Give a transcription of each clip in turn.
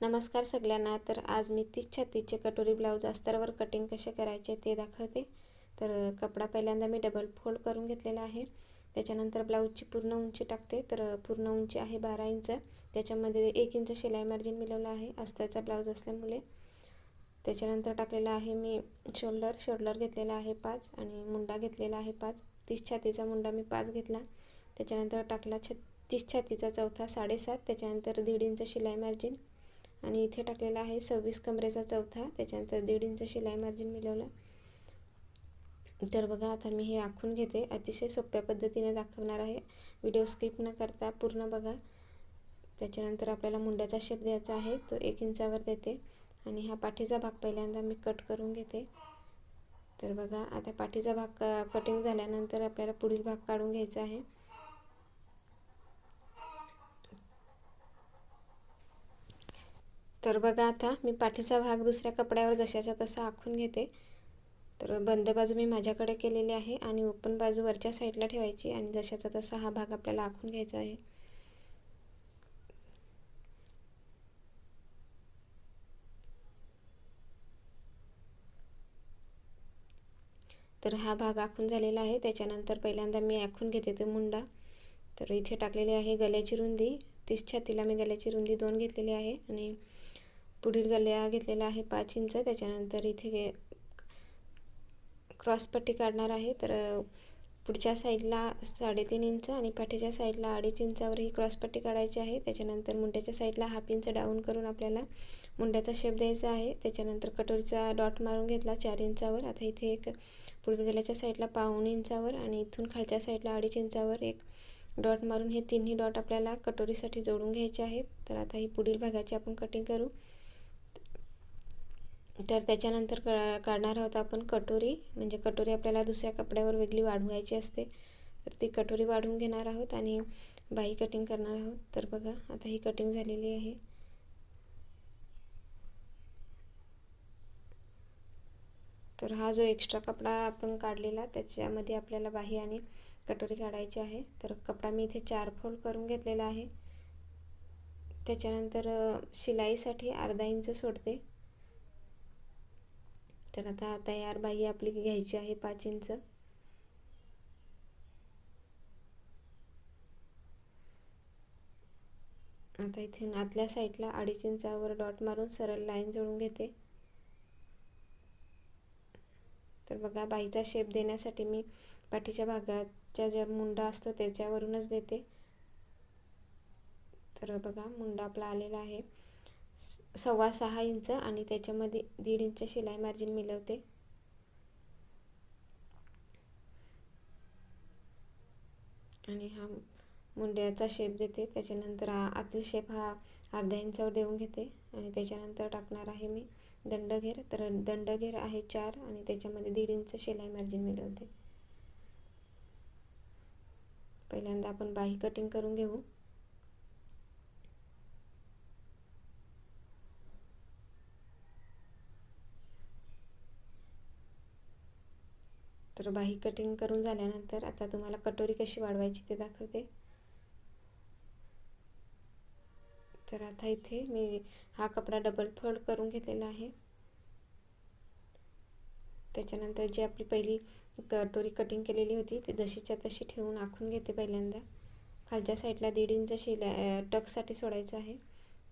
नमस्कार सगळ्यांना. तर आज मी तीस छत्तीसचे कटोरी ब्लाऊज अस्तरवर कटिंग कसे करायचे ते दाखवते. तर कपडा पहिल्यांदा मी डबल फोल्ड करून घेतलेला आहे. त्याच्यानंतर ब्लाऊजची पूर्ण उंची टाकते. तर पूर्ण उंची आहे बारा इंच. त्याच्यामध्ये एक इंच शिलाई मार्जिन मिळवलं आहे अस्तरचा ब्लाऊज असल्यामुळे. त्याच्यानंतर टाकलेला आहे मी शोल्डर शोल्डर घेतलेला आहे पाच आणि मुंडा घेतलेला आहे पाच. तीस छातीचा मुंडा मी पाच घेतला. त्याच्यानंतर टाकला छ तीस छातीचा चौथा साडेसात. त्याच्यानंतर दीड इंच शिलाई मार्जिन आणि इथे टाकलेला आहे सव्वीस कमरेचा चौथा त्याच्यानंतर दीड इंच शिलाई मार्जिन मिळवलं. तर बघा आता मी हे आखून घेते. अतिशय सोप्या पद्धतीने दाखवणार आहे. व्हिडिओ स्किप न करता पूर्ण बघा. त्याच्यानंतर आपल्याला मुंड्याचा शेप द्यायचा आहे तो एक इंचावर देते. आणि हा पाठीचा भाग पहिल्यांदा मी कट करून घेते. तर बघा आता पाठीचा भाग कटिंग झाल्यानंतर आपल्याला पुढील भाग काढून घ्यायचा आहे. तर बघा आता मी पाठीचा भाग दुसऱ्या कपड्यावर जशाच्या तसा आखून घेते. तर बंद बाजू मी माझ्याकडे केलेली आहे आणि ओपन बाजू वरच्या साईडला ठेवायची आणि जशाचा तसा हा भाग आपल्याला आखून घ्यायचा आहे. तर हा भाग आखून झालेला आहे. त्याच्यानंतर पहिल्यांदा मी आखून घेते ते मुंडा. तर इथे टाकलेली आहे गल्याची रुंदी. तीस छातीला मी गल्याची रुंदी दोन घेतलेली आहे आणि पुढील गल्या घेतलेला आहे पाच इंच. त्याच्यानंतर इथे क्रॉसपट्टी काढणार आहे. तर पुढच्या साईडला साडेतीन इंच आणि पाठीच्या साईडला अडीच इंचावर ही क्रॉसपट्टी काढायची आहे. त्याच्यानंतर मुंड्याच्या साईडला हाफ इंच डाऊन करून आपल्याला मुंड्याचा शेप द्यायचा आहे. त्याच्यानंतर कटोरीचा डॉट मारून घेतला चार इंचावर. आता इथे एक पुढील गल्याच्या साईडला पाऊण इंचावर आणि इथून खालच्या साईडला अडीच इंचावर एक डॉट मारून हे तिन्ही डॉट आपल्याला कटोरीसाठी जोडून घ्यायचे आहेत. तर आता ही पुढील भागाची आपण कटिंग करू. तर त्याच्यानंतर क काढणार आहोत आपण कटोरी. म्हणजे कटोरी आपल्याला दुसऱ्या कपड्यावर वेगळी वाढवायची असते. तर ती कटोरी वाढून घेणार आहोत आणि बाई कटिंग करणार आहोत. तर बघा आता ही कटिंग झालेली आहे. तर हा जो एक्स्ट्रा कपडा आपण काढलेला त्याच्यामध्ये आपल्याला बाही आणि कटोरी काढायची आहे. तर कपडा मी इथे चार फोल्ड करून घेतलेला आहे. त्याच्यानंतर शिलाईसाठी अर्धा इंच सोडते. तर आता तयार बाई आपली घ्यायची आहे पाच इंच आता इथे आतल्या साईडला अडीच इंचावर डॉट मारून सरळ लाईन जोडून घेते. तर बघा बाईचा शेप देण्यासाठी मी पाठीच्या भागाच्या ज्या मुंडा असतो त्याच्यावरूनच देते. तर बघा मुंडा आपला आलेला आहे. सव्वा सहा इंच आणि त्याच्यामध्ये दीड इंच शिलाई मार्जिन मिळवते. आणि हा मुंड्याचा शेप देते. त्याच्यानंतर आतील शेप हा अर्ध्या इंचावर देऊन घेते. आणि त्याच्यानंतर टाकणार आहे मी दंडघेर. तर दंडघेर आहे चार आणि त्याच्यामध्ये दीड इंच शिलाई मार्जिन मिळवते. पहिल्यांदा आपण बाही कटिंग करून घेऊ. तर बाही कटिंग करून झाल्यानंतर आता तुम्हाला कटोरी कशी वाढवायची ते दाखवते. तर आता इथे मी हा कपडा डबल फोल्ड करून घेतलेला आहे. त्याच्यानंतर जी आपली पहिली कटोरी कटिंग केलेली होती ती जशीच्या तशी ठेवून आखून घेते पहिल्यांदा. खालच्या साईडला दीड इंच शिला टकसाठी सोडायचं आहे.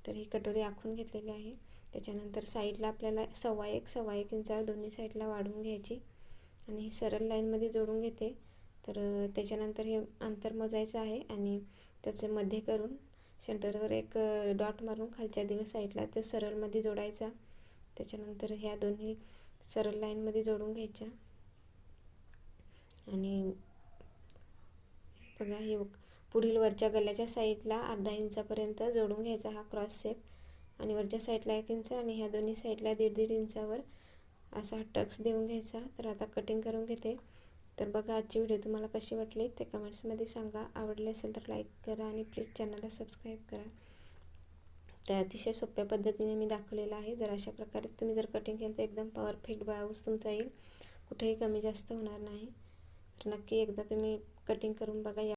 तर ही कटोरी आखून घेतलेली आहे. त्याच्यानंतर साईडला आपल्याला सव्वा एक सव्वा एक इंचावर दोन्ही साईडला वाढवून घ्यायची. आणि ही सरळ लाईनमध्ये जोडून घेते. तर त्याच्यानंतर हे अंतर मोजायचं आहे आणि त्याचे मध्ये करून शंटरवर एक डॉट मारून खालच्या दिवस साईडला तो सरळमध्ये जोडायचा. त्याच्यानंतर ह्या दोन्ही सरळ लाईनमध्ये जोडून घ्यायच्या. आणि बघा हे पुढील वरच्या गल्याच्या साईडला अर्धा इंचापर्यंत जोडून घ्यायचा हा क्रॉस सेप आणि वरच्या साईडला एक इंच आणि ह्या दोन्ही साईडला दीड दीड इंचावर असा टक्स देऊन घ्यायचा. तर आता कटिंग करून घेते. तर बघा आजची व्हिडिओ तुम्हाला कशी वाटली? ते कमेंट्समध्ये सांगा. आवडले असेल तर लाईक करा आणि प्लीज चॅनलला सबस्क्राईब करा. तर अतिशय सोप्या पद्धतीने मी दाखवलेलं आहे. जर अशा प्रकारे तुम्ही जर कटिंग केलं तर एकदम परफेक्ट ब्लाऊज तुमचा येईल. कुठेही कमी जास्त होणार नाही. तर नक्की एकदा तुम्ही कटिंग करून बघा.